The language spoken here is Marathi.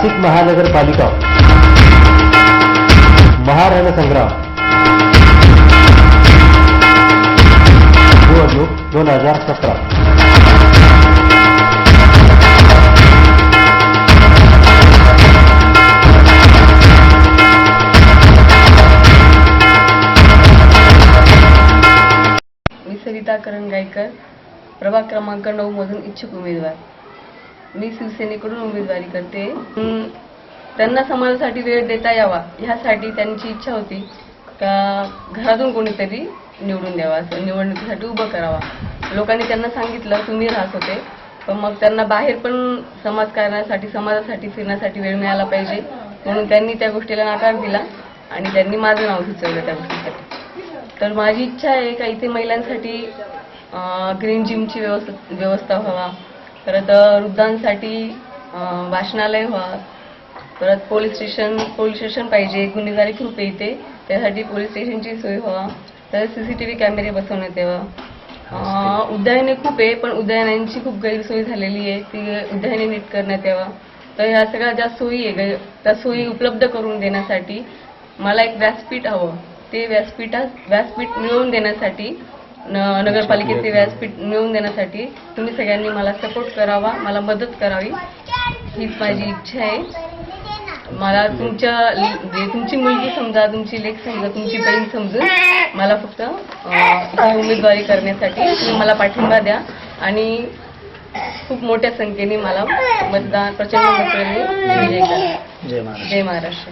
महानगरपालिका. महारणसंग्राम. निवडणूक दोन हजार सतरा. मी सविता करण गायकर प्रभाग क्रमांक नऊ मधून इच्छुक उमेदवार. मी शिवसेनेकडून उमेदवारी करते. त्यांना समाजासाठी वेळ देता यावा ह्यासाठी त्यांची इच्छा होती. का घरातून कोणीतरी निवडून द्यावा असं निवडणुकीसाठी उभं करावा. लोकांनी त्यांना सांगितलं तुम्ही राहत होते. पण मग त्यांना बाहेर पण समाजकारणासाठी समाजासाठी फिरण्यासाठी वेळ मिळाला पाहिजे. म्हणून त्यांनी त्या गोष्टीला नकार दिला आणि त्यांनी माझं नाव सुचवलं त्या गोष्टीसाठी. तर माझी इच्छा आहे का इथे महिलांसाठी ग्रीन जिमची व्यवस्था व्यवस्था व्हावा. परत वृद्धांसाठी वाचनालय व्हा. परत पोलीस स्टेशन पोलीस स्टेशन पाहिजे गुन्हेगारी खूप येते त्यासाठी पोलीस स्टेशनची सोय व्हावा तर सी सी टी व्ही कॅमेरे बसवण्यात यावा. उद्याने खूप आहे पण उद्यानांची खूप गैरसोय झालेली आहे. ती उद्याने नीट करण्यात यावा. तर ह्या सगळ्या ज्या सोयी आहे त्या सोयी उपलब्ध करून देण्यासाठी मला एक व्यासपीठ हवं. ते व्यासपीठात व्यासपीठ मिळवून देण्यासाठी नगरपालिकेचे व्यासपीठ मिळवून देण्यासाठी तुम्ही सगळ्यांनी मला सपोर्ट करावा मला मदत करावी. हीच माझी इच्छा आहे. मला तुमच्या म्हणजे तुमची मुलगी समजा तुमची लेख समजा तुमची बहीण समजून मला फक्त उमेदवारी करण्यासाठी तुम्ही मला पाठिंबा द्या आणि खूप मोठ्या संख्येने मला मतदान प्रचंड महाराज. जय महाराष्ट्र.